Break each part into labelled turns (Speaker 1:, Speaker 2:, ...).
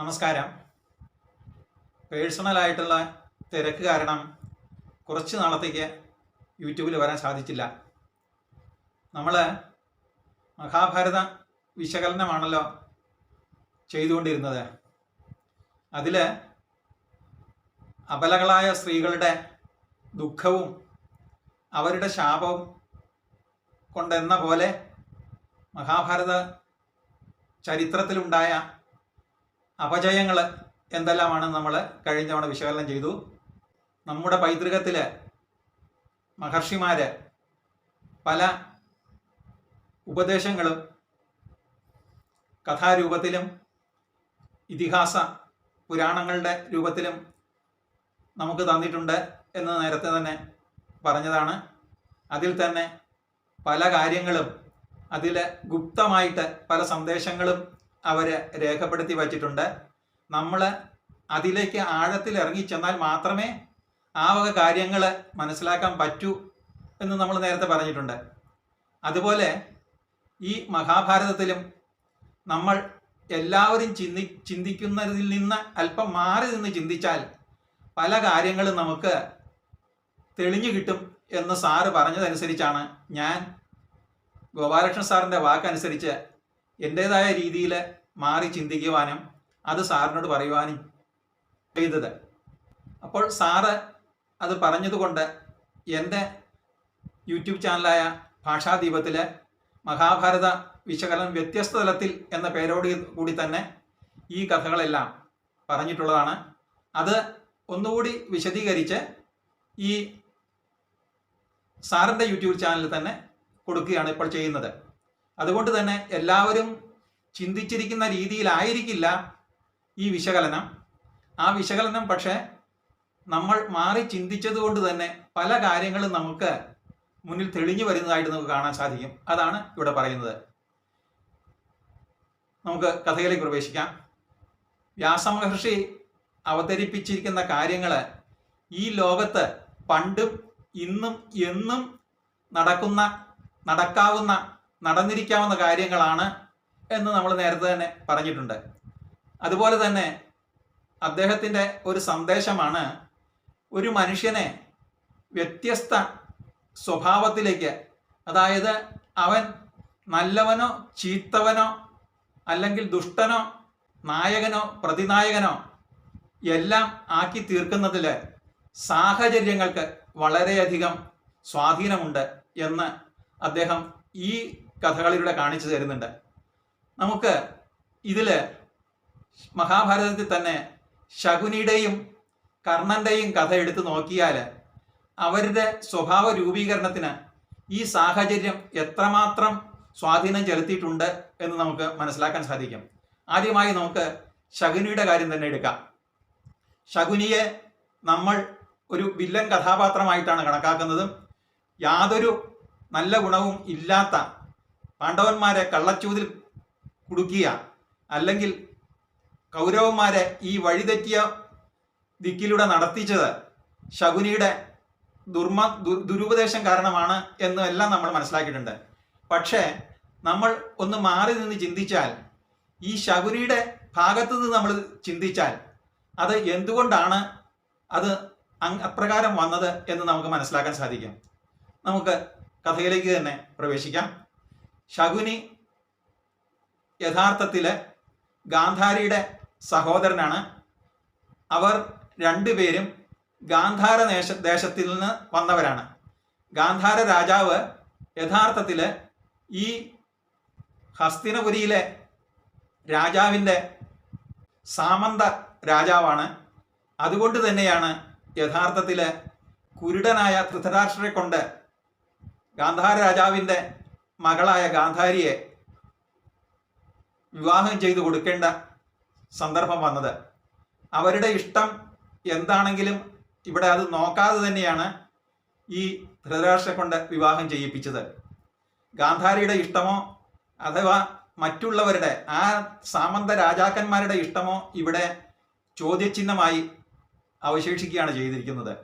Speaker 1: നമസ്കാരം. പേഴ്സണലായിട്ടുള്ള തിരക്ക് കാരണം കുറച്ച് നാളത്തേക്ക് യൂട്യൂബിൽ വരാൻ സാധിച്ചില്ല. നമ്മൾ മഹാഭാരത വിശകലനമാണല്ലോ ചെയ്തുകൊണ്ടിരുന്നത്. അതിൽ അബലകളായ സ്ത്രീകളുടെ ദുഃഖവും അവരുടെ ശാപവും കൊണ്ടെന്ന പോലെ മഹാഭാരത ചരിത്രത്തിലുണ്ടായ അപജയങ്ങൾ എന്തെല്ലാമാണ് നമ്മൾ കഴിഞ്ഞ തവണ വിശകലനം ചെയ്തു. നമ്മുടെ പൈതൃകത്തിൽ മഹർഷിമാര് പല ഉപദേശങ്ങളും കഥാരൂപത്തിലും ഇതിഹാസ പുരാണങ്ങളുടെ രൂപത്തിലും നമുക്ക് തന്നിട്ടുണ്ട് എന്ന് നേരത്തെ തന്നെ പറഞ്ഞതാണ്. അതിൽ തന്നെ പല കാര്യങ്ങളും അതിൽ ഗുപ്തമായിട്ട് പല സന്ദേശങ്ങളും അവർ രേഖപ്പെടുത്തി വച്ചിട്ടുണ്ട്. നമ്മൾ അതിലേക്ക് ആഴത്തിൽ ഇറങ്ങിച്ചെന്നാൽ മാത്രമേ ആ വക കാര്യങ്ങൾ മനസ്സിലാക്കാൻ പറ്റൂ എന്ന് നമ്മൾ നേരത്തെ പറഞ്ഞിട്ടുണ്ട്. അതുപോലെ ഈ മഹാഭാരതത്തിലും നമ്മൾ എല്ലാവരും ചിന്തി ചിന്തിക്കുന്നതിൽ നിന്ന് അല്പം മാറി നിന്ന് ചിന്തിച്ചാൽ പല കാര്യങ്ങളും നമുക്ക് തെളിഞ്ഞു കിട്ടും എന്ന് സാറ് പറഞ്ഞതനുസരിച്ചാണ് ഞാൻ ഗോപാലകൃഷ്ണൻ സാറിന്റെ വാക്കനുസരിച്ച് എന്റേതായ രീതിയിൽ മാറി ചിന്തിക്കുവാനും അത് സാറിനോട് പറയുവാനും ചെയ്തത്. അപ്പോൾ സാറ് അത് പറഞ്ഞതുകൊണ്ട് എന്റെ യൂട്യൂബ് ചാനലായ ഭാഷാദീപത്തിൽ മഹാഭാരത വിശകലനം വ്യത്യസ്ത തലത്തിൽ എന്ന പേരോട് കൂടി തന്നെ ഈ കഥകളെല്ലാം പറഞ്ഞിട്ടുള്ളതാണ്. അത് ഒന്നുകൂടി വിശദീകരിച്ച് ഈ സാറിന്റെ യൂട്യൂബ് ചാനലിൽ തന്നെ കൊടുക്കുകയാണ് ഇപ്പോൾ ചെയ്യുന്നത്. അതുകൊണ്ട് തന്നെ എല്ലാവരും ചിന്തിച്ചിരിക്കുന്ന രീതിയിലായിരിക്കില്ല ഈ വിശകലനം. ആ വിശകലനം പക്ഷേ നമ്മൾ മാറി ചിന്തിച്ചതുകൊണ്ട് തന്നെ പല കാര്യങ്ങളും നമുക്ക് മുന്നിൽ തെളിഞ്ഞു വരുന്നതായിട്ട് നമുക്ക് കാണാൻ സാധിക്കും. അതാണ് ഇവിടെ പറയുന്നത്. നമുക്ക് കഥയിലേക്ക് പ്രവേശിക്കാം. വ്യാസമഹർഷി അവതരിപ്പിച്ചിരിക്കുന്ന കാര്യങ്ങൾ ഈ ലോകത്ത് പണ്ടും ഇന്നും എന്നും നടക്കുന്ന നടക്കാവുന്ന നടന്നിരിക്കാവുന്ന കാര്യങ്ങളാണ് എന്ന് നമ്മൾ നേരത്തെ തന്നെ പറഞ്ഞിട്ടുണ്ട്. അതുപോലെ തന്നെ അദ്ദേഹത്തിന്റെ ഒരു സന്ദേശമാണ് ഒരു മനുഷ്യനെ വ്യത്യസ്ത സ്വഭാവത്തിലേക്ക് അതായത് അവൻ നല്ലവനോ ചീത്തവനോ അല്ലെങ്കിൽ ദുഷ്ടനോ നായകനോ പ്രതിനായകനോ എല്ലാം ആക്കി തീർക്കുന്നതിൽ സാഹചര്യങ്ങൾക്ക് വളരെയധികം സ്വാധീനമുണ്ട് എന്ന് അദ്ദേഹം ഈ കഥകളിലൂടെ കാണിച്ചു തരുന്നുണ്ട്. നമുക്ക് ഇതിൽ മഹാഭാരതത്തിൽ തന്നെ ശകുനിയുടെയും കർണന്റെയും കഥ എടുത്തു നോക്കിയാൽ അവരുടെ സ്വഭാവ രൂപീകരണത്തിന് ഈ സാഹചര്യം എത്രമാത്രം സ്വാധീനം ചെലുത്തിയിട്ടുണ്ട് എന്ന് നമുക്ക് മനസ്സിലാക്കാൻ സാധിക്കും. ആദ്യമായി നമുക്ക് ശകുനിയുടെ കാര്യം തന്നെ എടുക്കാം. ശകുനിയെ നമ്മൾ ഒരു വില്ലൻ കഥാപാത്രമായിട്ടാണ് കണക്കാക്കുന്നതും. യാതൊരു നല്ല ഗുണവും ഇല്ലാത്ത പാണ്ഡവന്മാരെ കള്ളച്ചൂതിൽ കുടുക്കിയ. അല്ലെങ്കിൽ കൗരവന്മാരെ ഈ വഴിതെറ്റിയ ദിക്കിലൂടെ നടത്തിച്ചത് ശകുനിയുടെ ദുർമ ദുരുപദേശം കാരണമാണ് എന്നും എല്ലാം നമ്മൾ മനസ്സിലാക്കിയിട്ടുണ്ട്. പക്ഷേ നമ്മൾ ഒന്ന് മാറി നിന്ന് ചിന്തിച്ചാൽ ഈ ശകുനിയുടെ ഭാഗത്തു നിന്ന് നമ്മൾ ചിന്തിച്ചാൽ അത് എന്തുകൊണ്ടാണ് അത് അപ്രകാരം വന്നത് എന്ന് നമുക്ക് മനസ്സിലാക്കാൻ സാധിക്കും. നമുക്ക് കഥയിലേക്ക് തന്നെ പ്രവേശിക്കാം. ശകുനി യഥാർത്ഥത്തിൽ ഗാന്ധാരിയുടെ സഹോദരനാണ്. അവർ രണ്ടുപേരും ഗാന്ധാര ദേശ ദേശത്തിൽ നിന്ന് വന്നവരാണ്. ഗാന്ധാര രാജാവ് യഥാർത്ഥത്തിൽ ഈ ഹസ്തിനപുരിയിലെ രാജാവിന്റെ സാമന്ത രാജാവാണ്. അതുകൊണ്ട് തന്നെയാണ് യഥാർത്ഥത്തിൽ കുരുടനായ ധൃതരാഷ്ട്രരെ കൊണ്ട് ഗാന്ധാര രാജാവിന്റെ മകളായ ഗാന്ധാരിയെ വിവാഹം ചെയ്തു കൊടുക്കേണ്ട സന്ദർഭം വന്നത്. അവരുടെ ഇഷ്ടം എന്താണെങ്കിലും ഇവിടെ അത് നോക്കാതെ തന്നെയാണ് ഈ ധൃതരാഷ്ട്രെ കൊണ്ട് വിവാഹം ചെയ്യിപ്പിച്ചത്. ഗാന്ധാരിയുടെ ഇഷ്ടമോ അഥവാ മറ്റുള്ളവരുടെ ആ സാമന്ത രാജാക്കന്മാരുടെ ഇഷ്ടമോ ഇവിടെ ചോദ്യചിഹ്നമായി അവശേഷിക്കുകയാണ് ചെയ്തിരിക്കുന്നത്.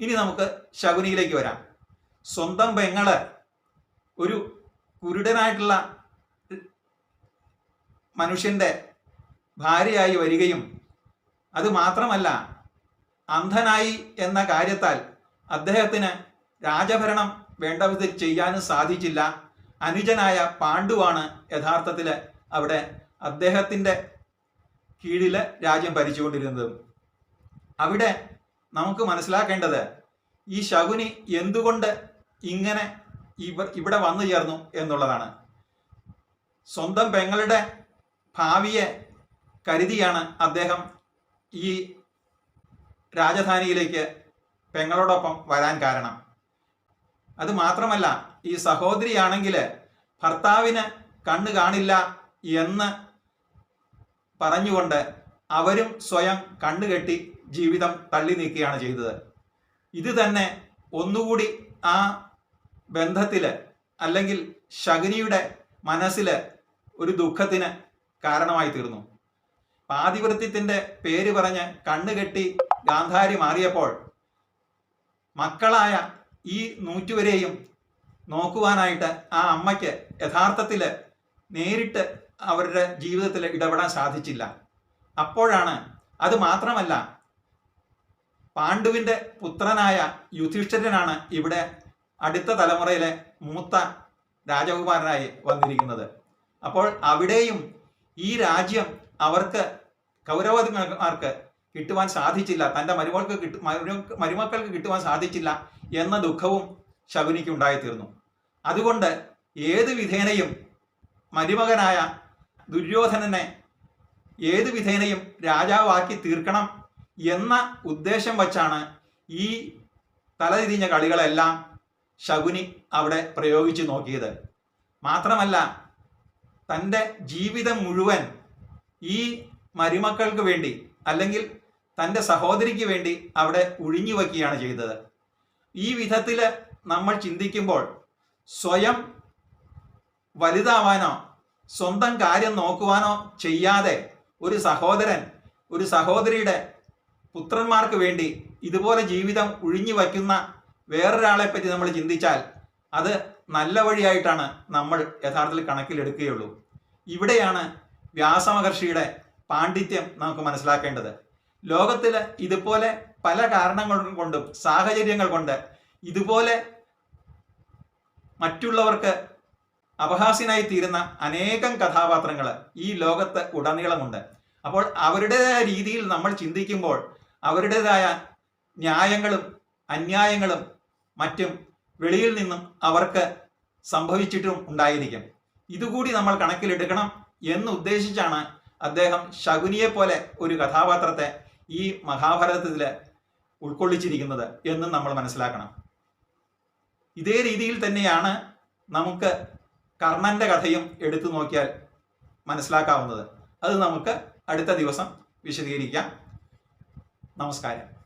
Speaker 1: ഇനി നമുക്ക് ശകുനിയിലേക്ക് വരാം. സ്വന്തം പെങ്ങൾ ഒരു കുരുടനായിട്ടുള്ള മനുഷ്യന്റെ ഭാര്യയായി വരികയും അത് മാത്രമല്ല അന്ധനായി എന്ന കാര്യത്താൽ അദ്ദേഹത്തിന് രാജഭരണം വേണ്ട വിധത്തിൽ ചെയ്യാനും സാധിച്ചില്ല. അനുജനായ പാണ്ഡുവാണ് യഥാർത്ഥത്തിൽ അവിടെ അദ്ദേഹത്തിന്റെ കീഴിൽ രാജ്യം ഭരിച്ചുകൊണ്ടിരുന്നത്. അവിടെ നമുക്ക് മനസ്സിലാക്കേണ്ടത് ഈ ശകുനി എന്തുകൊണ്ട് ഇങ്ങനെ ഇവ ഇവിടെ വന്നു ചേർന്നു എന്നുള്ളതാണ്. സ്വന്തം പെങ്ങളുടെ ഭാവിയെ കരുതിയാണ് അദ്ദേഹം ഈ രാജധാനിയിലേക്ക് പെങ്ങളോടൊപ്പം വരാൻ കാരണം. അത് മാത്രമല്ല ഈ സഹോദരിയാണെങ്കിൽ ഭർത്താവിന് കണ്ണു കാണില്ല എന്ന് പറഞ്ഞുകൊണ്ട് അവരും സ്വയം കണ്ണുകെട്ടി ജീവിതം തള്ളി നീക്കുകയാണ് ചെയ്തത്. ഇത് തന്നെ ഒന്നുകൂടി ആ ബന്ധത്തിൽ അല്ലെങ്കിൽ ശകുനിയുടെ മനസ്സിൽ ഒരു ദുഃഖത്തിന് കാരണമായി തീർന്നു. പാതിവൃത്തിത്തിന്റെ പേര് പറഞ്ഞ് കണ്ണുകെട്ടി ഗാന്ധാരി മാറിയപ്പോൾ മക്കളായ ഈ നൂറ്റുവരെയും നോക്കുവാനായിട്ട് ആ അമ്മയ്ക്ക് യഥാർത്ഥത്തിൽ നേരിട്ട് അവരുടെ ജീവിതത്തിൽ ഇടപെടാൻ സാധിച്ചില്ല. അപ്പോഴാണ് അത് മാത്രമല്ല പാണ്ഡുവിന്റെ പുത്രനായ യുധിഷ്ഠിരനാണ് ഇവിടെ അടുത്ത തലമുറയിലെ മൂത്ത രാജകുമാരനായി വന്നിരിക്കുന്നത്. അപ്പോൾ അവിടെയും ഈ രാജ്യം അവർക്ക് കൗരവർക്ക് കിട്ടുവാൻ സാധിച്ചില്ല. തന്റെ മരുമകൾക്ക് കിട്ടു മരുമക്കൾക്ക് കിട്ടുവാൻ സാധിച്ചില്ല എന്ന ദുഃഖവും ശകുനിക്ക് ഉണ്ടായിത്തീർന്നു അതുകൊണ്ട് ഏത് വിധേനയും മരുമകനായ ദുര്യോധനനെ ഏത് വിധേനയും രാജാവാക്കി തീർക്കണം എന്ന ഉദ്ദേശം വച്ചാണ് ഈ തലതിരിഞ്ഞ കളികളെല്ലാം ശകുനി അവിടെ പ്രയോഗിച്ചു നോക്കിയത്. മാത്രമല്ല തന്റെ ജീവിതം മുഴുവൻ ഈ മരുമക്കൾക്ക് വേണ്ടി അല്ലെങ്കിൽ തന്റെ സഹോദരിക്ക് വേണ്ടി അവിടെ ഒഴിഞ്ഞു വയ്ക്കുകയാണ് ചെയ്തത്. ഈ വിധത്തിൽ നമ്മൾ ചിന്തിക്കുമ്പോൾ സ്വയം വലുതാവാനോ സ്വന്തം കാര്യം നോക്കുവാനോ ചെയ്യാതെ ഒരു സഹോദരൻ ഒരു സഹോദരിയുടെ പുത്രന്മാർക്ക് വേണ്ടി ഇതുപോലെ ജീവിതം ഒഴിഞ്ഞു വയ്ക്കുന്ന വേറൊരാളെ പറ്റി നമ്മൾ ചിന്തിച്ചാൽ അത് നല്ല വഴിയായിട്ടാണ് നമ്മൾ യഥാർത്ഥത്തിൽ കണക്കിലെടുക്കുകയുള്ളൂ. ഇവിടെയാണ് വ്യാസമഹർഷിയുടെ പാണ്ഡിത്യം നമുക്ക് മനസ്സിലാക്കേണ്ടത്. ലോകത്തിൽ ഇതുപോലെ പല കാരണങ്ങൾ കൊണ്ടും സാഹചര്യങ്ങൾ കൊണ്ട് ഇതുപോലെ മറ്റുള്ളവർക്ക് അപഹാസ്യനായി തീരുന്ന അനേകം കഥാപാത്രങ്ങൾ ഈ ലോകത്ത് ഉടനീളമുണ്ട്. അപ്പോൾ അവരുടേതായ രീതിയിൽ നമ്മൾ ചിന്തിക്കുമ്പോൾ അവരുടേതായ ന്യായങ്ങളും അന്യായങ്ങളും മറ്റും വെളിയിൽ നിന്നും അവർക്ക് സംഭവിച്ചിട്ടും ഉണ്ടായിരിക്കും. ഇതുകൂടി നമ്മൾ കണക്കിലെടുക്കണം എന്ന് ഉദ്ദേശിച്ചാണ് അദ്ദേഹം ശകുനിയെ പോലെ ഒരു കഥാപാത്രത്തെ ഈ മഹാഭാരതത്തിൽ ഉൾക്കൊള്ളിച്ചിരിക്കുന്നത് എന്നും നമ്മൾ മനസ്സിലാക്കണം. ഇതേ രീതിയിൽ തന്നെയാണ് നമുക്ക് കർണന്റെ കഥയും എടുത്തു നോക്കിയാൽ മനസ്സിലാക്കാവുന്നത്. അത് നമുക്ക് അടുത്ത ദിവസം വിശദീകരിക്കാം. നമസ്കാരം.